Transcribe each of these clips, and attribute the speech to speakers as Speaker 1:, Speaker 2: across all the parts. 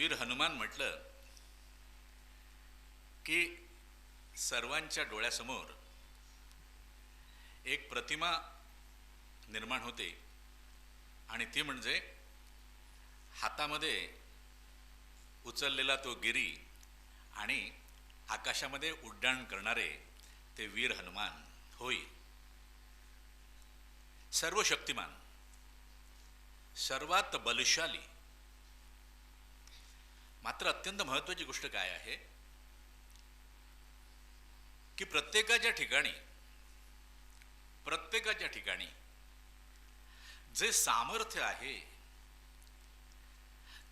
Speaker 1: वीर हनुमान म्हटलं की सर्वांच्या डोळ्यासमोर एक प्रतिमा निर्माण होते. आणि ती म्हणजे हातामध्ये उचललेला तो गिरी आणि आकाशामध्ये उड्डाण करणारे ते वीर हनुमान. होय. सर्व शक्तिमान सर्वात बलशाली मात्र अत्यंत महत्वाची गोष्ट काय आहे? की प्रत्येकाच्या ठिकाणी प्रत्येकाच्या ठिकाणी जे सामर्थ्य आहे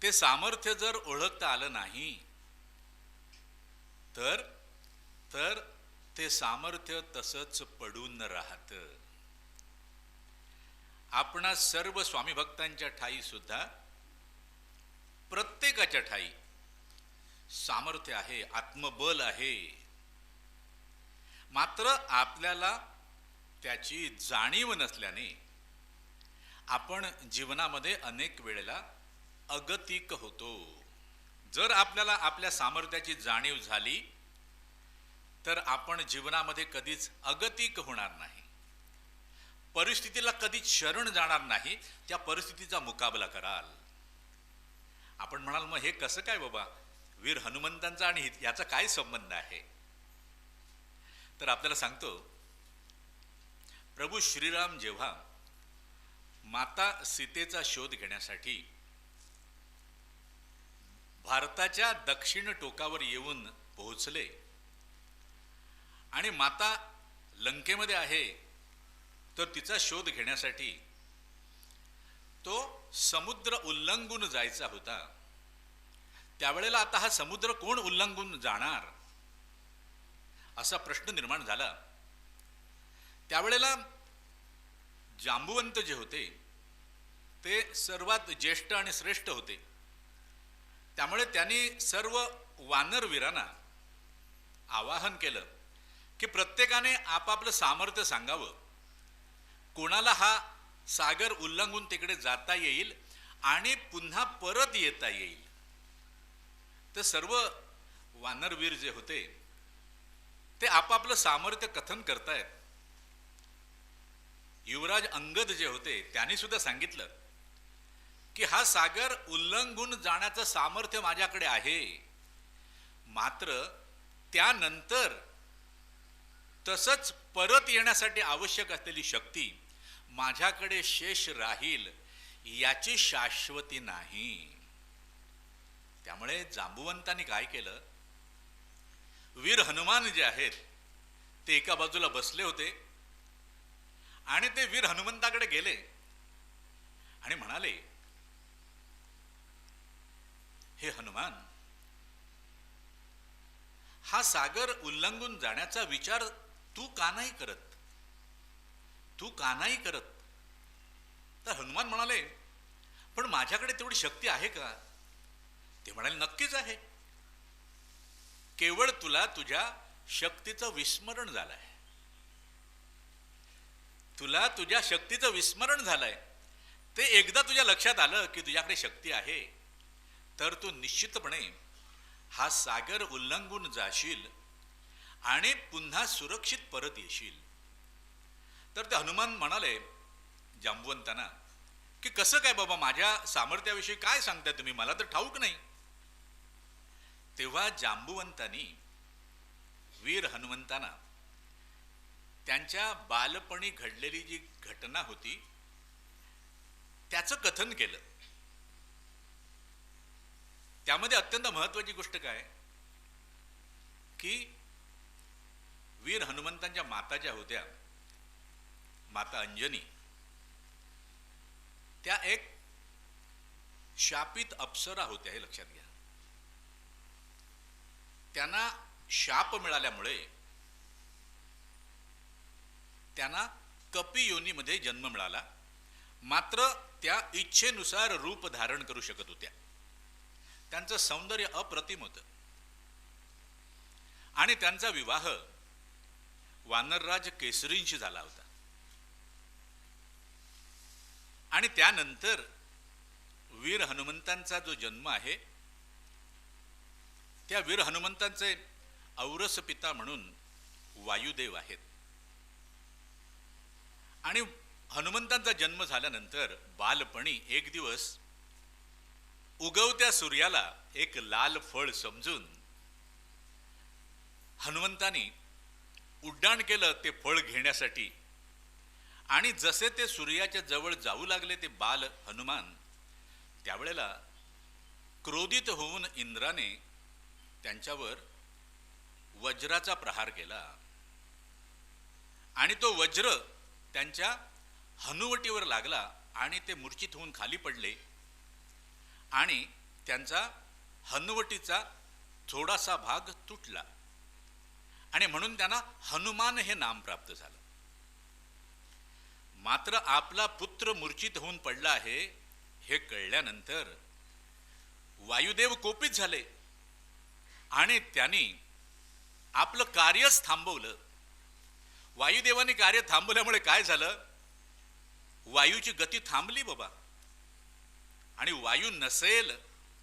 Speaker 1: ते सामर्थ्य जर ओळखता आलं नाही तर तर ते सामर्थ्य तसंच पडून राहतं. आपणा सर्व स्वामी भक्तांच्या ठाई सुद्धा प्रत्येकाच्या ठाई. सामर्थ्य आहे आत्मबल आहे. मात्र आपल्याला त्याची जाणीव नसल्याने आपण जीवनामध्ये अनेक वेळेला अगतिक होतो. जर आपल्याला आपल्या सामर्थ्याची जाणीव झाली तर आपण जीवनामध्ये कधीच अगतिक होणार नाही. परिस्थितीला कधीच शरण जाणार नाही. त्या परिस्थितीचा मुकाबला कराल. आपण म्हणाल मग हे कसं काय बाबा? वीर हनुमंतांचा आणि याचा काय संबंध आहे? तर आपल्याला सांगतो प्रभू श्रीराम जेव्हा माता सीतेचा शोध घेण्यासाठी भारताच्या दक्षिण टोकावर येऊन पोहोचले आणि माता लंकेमध्ये आहे तर तिचा शोध घेण्यासाठी तो समुद्र उल्लंघून जायचा होता. त्यावेळेला आता हा समुद्र कोण उल्लंघून जाणार? असा प्रश्न निर्माण झाला. त्यावेळेला जांबुवंत जे होते ते सर्वात ज्येष्ठ आणि श्रेष्ठ होते. त्यामुळे त्यांनी सर्व वानरवीरांना आवाहन केलं की प्रत्येकाने आपापलं सामर्थ्य सांगावं. कोणाला हा सागर उल्लंघून तिकडे जाता येईल आणि पुन्हा परत येता येईल. तर सर्व वानरवीर जे होते ते आपापलं सामर्थ्य कथन करतायत. युवराज अंगद जे होते त्यांनी सुद्धा सांगितलं की हा सागर उल्लंघून जाण्याचं सामर्थ्य माझ्याकडे आहे. मात्र त्यानंतर तसंच परत येण्यासाठी आवश्यक असलेली शक्ती माझ्याकडे शेष राहील याची शाश्वती नाही. त्यामुळे जांबुवंतांनी काय केलं? वीर हनुमान जे आहेत ते एका बाजूला बसले होते आणि ते वीर हनुमंताकडे गेले आणि म्हणाले हे हनुमान हा सागर उल्लंघून जाण्याचा विचार तू का नाही करत? तू का नाही करत? तर हनुमान म्हणाले पण माझ्याकडे तेवढी शक्ती आहे का? ते म्हणाले नक्कीच आहे. केवळ तुला तुझ्या शक्तीचं विस्मरण झालंय. तुला तुझ्या शक्तीचं विस्मरण झालंय. ते एकदा तुझ्या लक्षात आलं की तुझ्याकडे शक्ती आहे तर तू निश्चितपणे हा सागर उल्लंघून जाशील आणि पुन्हा सुरक्षित परत येशील. तर ते हनुमान म्हणाले जांबुवंतांना की कसं काय बाबा माझ्या सामर्थ्याविषयी काय सांगताय तुम्ही? मला तर ठाऊक नाही. तेव्हा जांबुवंतांनी वीर हनुमंतांना त्यांच्या बालपणी घडलेली जी घटना होती त्याचं कथन केलं. त्यामध्ये अत्यंत महत्वाची गोष्ट काय? की वीर हनुमंतांच्या माता ज्या होत्या माता अंजनी. त्या एक शापित अप्सरा होत्या हे लक्षात घ्या. त्यांना शाप मिळाल्यामुळे त्यांना कपी योनीमध्ये जन्म मिळाला. मात्र त्या इच्छेनुसार रूप धारण करू शकत होत्या. त्यांचं सौंदर्य अप्रतिम होतं. आणि त्यांचा विवाह वानरराज केसरींशी झाला होता. आणि त्यानंतर वीर हनुमंतांचा जो जन्म आहे त्या वीर हनुमंतांचे औरस पिता म्हणून वायुदेव आहेत. आणि हनुमंतांचा जन्म झाल्यानंतर बालपणी एक दिवस उगवत्या सूर्याला एक लाल फळ समजून हनुमंतानी उड्डाण केलं ते फळ घेण्यासाठी. आणि जसे ते सूर्याच्या जवळ जाऊ लागले ते बाल हनुमान त्यावेळेला क्रोधित होऊन इंद्राने त्यांच्यावर वज्राचा प्रहार केला. आणि तो वज्र त्यांच्या हनुवटीवर लागला आणि ते मूर्छित होऊन खाली पडले. आणि त्यांचा हनुवटीचा थोडासा भाग तुटला. आणि म्हणून त्यांना हनुमान हे नाम प्राप्त झालं. मात्र आपला पुत्र मूर्छित होऊन पडला आहे हे कळल्यानंतर वायुदेव कोपित झाले आणि त्यांनी आपलं कार्यच थांबवलं. वायुदेवाने कार्य थांबवल्यामुळे काय झालं? वायूची गती थांबली बाबा. आणि वायू नसेल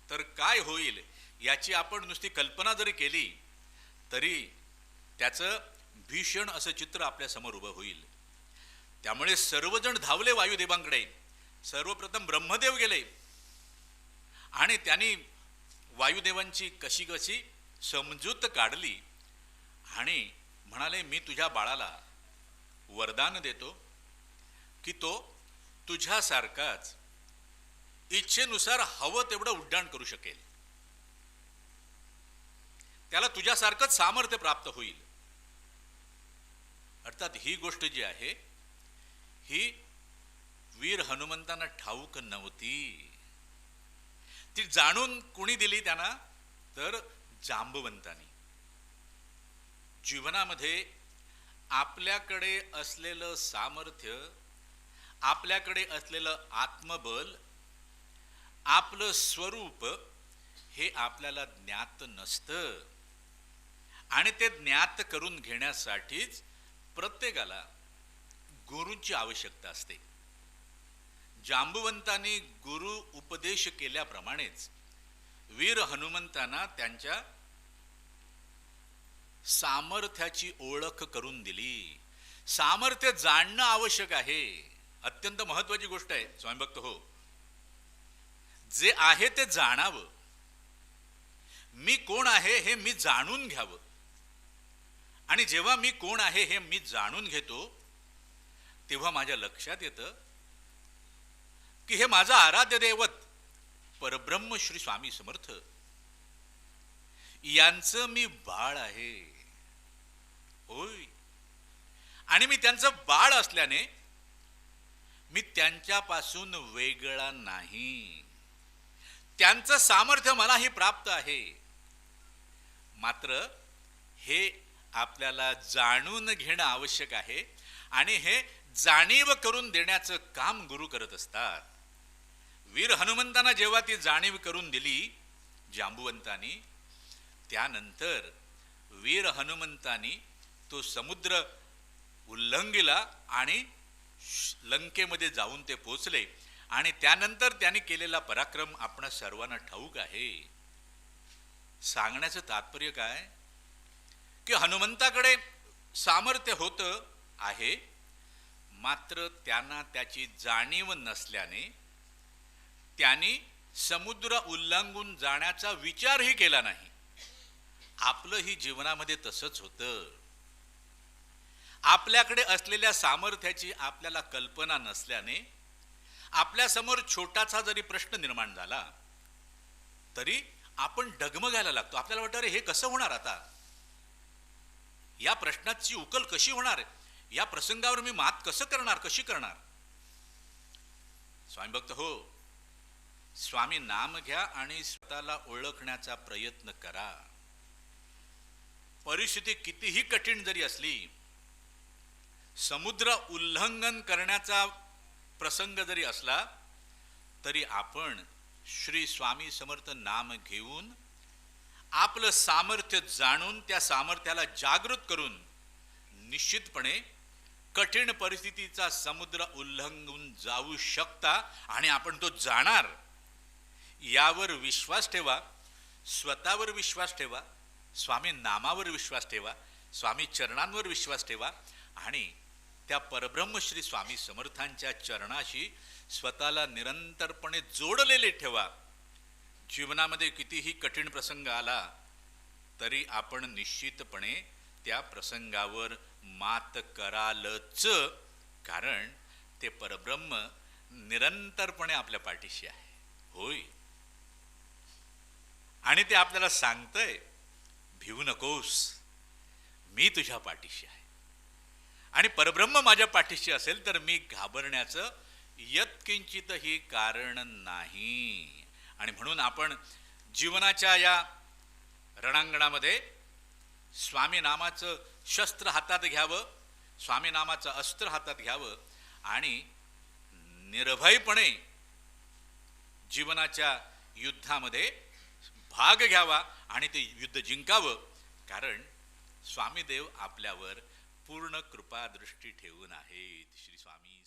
Speaker 1: तर काय होईल याची आपण नुसती कल्पना जरी केली तरी त्याचं भीषण असं चित्र आपल्यासमोर उभं होईल. त्यामुळे सर्वजण धावले वायुदेवांकडे. सर्वप्रथम ब्रह्मदेव गेले. आणि त्यांनी वायुदेवांची कशी कशी समजूत काढली. आणि म्हणाले मी तुझ्या बाळाला वरदान देतो की तो तुझ्यासारखाच इच्छेनुसार हवं तेवढं उड्डाण करू शकेल. त्याला तुझ्यासारखंच सामर्थ्य प्राप्त होईल. अर्थात ही गोष्ट जी आहे ही वीर हनुमंतांना ठाऊक नव्हती. ती जाणून कुणी दिली त्यांना? तर जांबवंतांनी. जीवनामध्ये आपल्याकडे असलेलं सामर्थ्य आपल्याकडे असलेलं आत्मबल आपलं स्वरूप हे आपल्याला ज्ञात नसतं. आणि ते ज्ञात करून घेण्यासाठीच प्रत्येकाला गुरूंची आवश्यकता असते. जांबुवंतांनी गुरु उपदेश केल्याप्रमाणेच वीर हनुमंतांना त्यांच्या सामर्थ्याची ओळख करून दिली. सामर्थ्य जाणणं आवश्यक आहे. अत्यंत महत्वाची गोष्ट आहे स्वामीभक्त हो. जे आहे ते जाणावं. मी कोण आहे हे मी जाणून घ्यावं. आणि जेव्हा मी कोण आहे हे मी जाणून घेतो तेव्हा माझ्या लक्षात येतं की हे माझं आराध्य दैवत परब्रह्म श्री स्वामी समर्थ. यांचं मी बाळ आहे. होय. आणि मी त्यांचं बाळ असल्याने मी त्यांच्यापासून वेगळा नाही. त्यांचं सामर्थ्य मलाही प्राप्त आहे. मात्र हे आपल्याला जाणून घेणं आवश्यक आहे. आणि हे जाणीव करून देण्याचं काम गुरु करत असतात. वीर हनुमंतांना जेव्हा ती जाणीव करून दिली जांबुवंतांनी त्यानंतर वीर हनुमंतानी तो समुद्र उल्लंघिला आणि लंकेमध्ये जाऊन ते पोचले आणि त्यानंतर त्यांनी केलेला पराक्रम आपण सर्वांना ठाऊक आहे. सांगण्याचं तात्पर्य काय? की हनुमंताकडे सामर्थ्य होतं आहे मात्र त्यांना त्याची जाणीव नसल्याने त्यांनी समुद्र उल्लंघून जाण्याचा विचारही केला नाही. आपलंही जीवनामध्ये तसंच होतं. आपल्याकडे असलेल्या सामर्थ्याची आपल्याला कल्पना नसल्याने आपल्यासमोर छोटासा जरी प्रश्न निर्माण झाला तरी आपण डगमगायला लागतो. आपल्याला वाटतं अरे हे कसं होणार आता? या प्रश्नाची उकल कशी होणार? या प्रसंगावर मी मात कसं करणार? कशी करणार? स्वामी भक्त हो. स्वामी नाम घ्या आणि स्वतःला ओळखण्याचा प्रयत्न करा. परिस्थिती कितीही कठीण जरी असली समुद्र उल्लंघन करण्याचा प्रसंग जरी असला तरी आपण श्री स्वामी समर्थ नाम घेऊन आपलं सामर्थ्य जाणून त्या सामर्थ्याला जागृत करून निश्चितपणे कठीण परिस्थितीचा समुद्र उल्लंघून जाऊ शकता आणि आपण तो जाणार यावर विश्वास ठेवा स्वतःवर विश्वास ठेवा स्वामी नामावर विश्वास ठेवा स्वामी चरणांवर विश्वास ठेवा आणि त्या परब्रह्मश्री स्वामी समर्थांच्या चरणाशी स्वतःला निरंतरपणे जोडलेले ठेवा. जीवनामध्ये कितीही कठीण प्रसंग आला तरी आपण निश्चितपणे त्या प्रसंगावर मात करालच. कारण ते परब्रह्म निरंतरपणे आपल्या पाठीशी आहे. होय. आणि ते आपल्याला सांगतंय भिवू नकोस. मी तुझ्या पाठीशी आहे. आणि परब्रह्म माझ्या पाठीशी असेल तर मी घाबरण्याचं यत्किंचितही कारण नाही. आणि म्हणून आपण जीवनाच्या या रणांगणामध्ये स्वामी नामाचं शस्त्र हातात घ्यावं स्वामी नामाचं अस्त्र हातात घ्यावं आणि निर्भयपणे जीवनाच्या युद्धामध्ये भाग घ्यावा आणि ते युद्ध जिंकावं. कारण स्वामीदेव आपल्यावर पूर्ण कृपा दृष्टी ठेवून आहेत. श्री स्वामी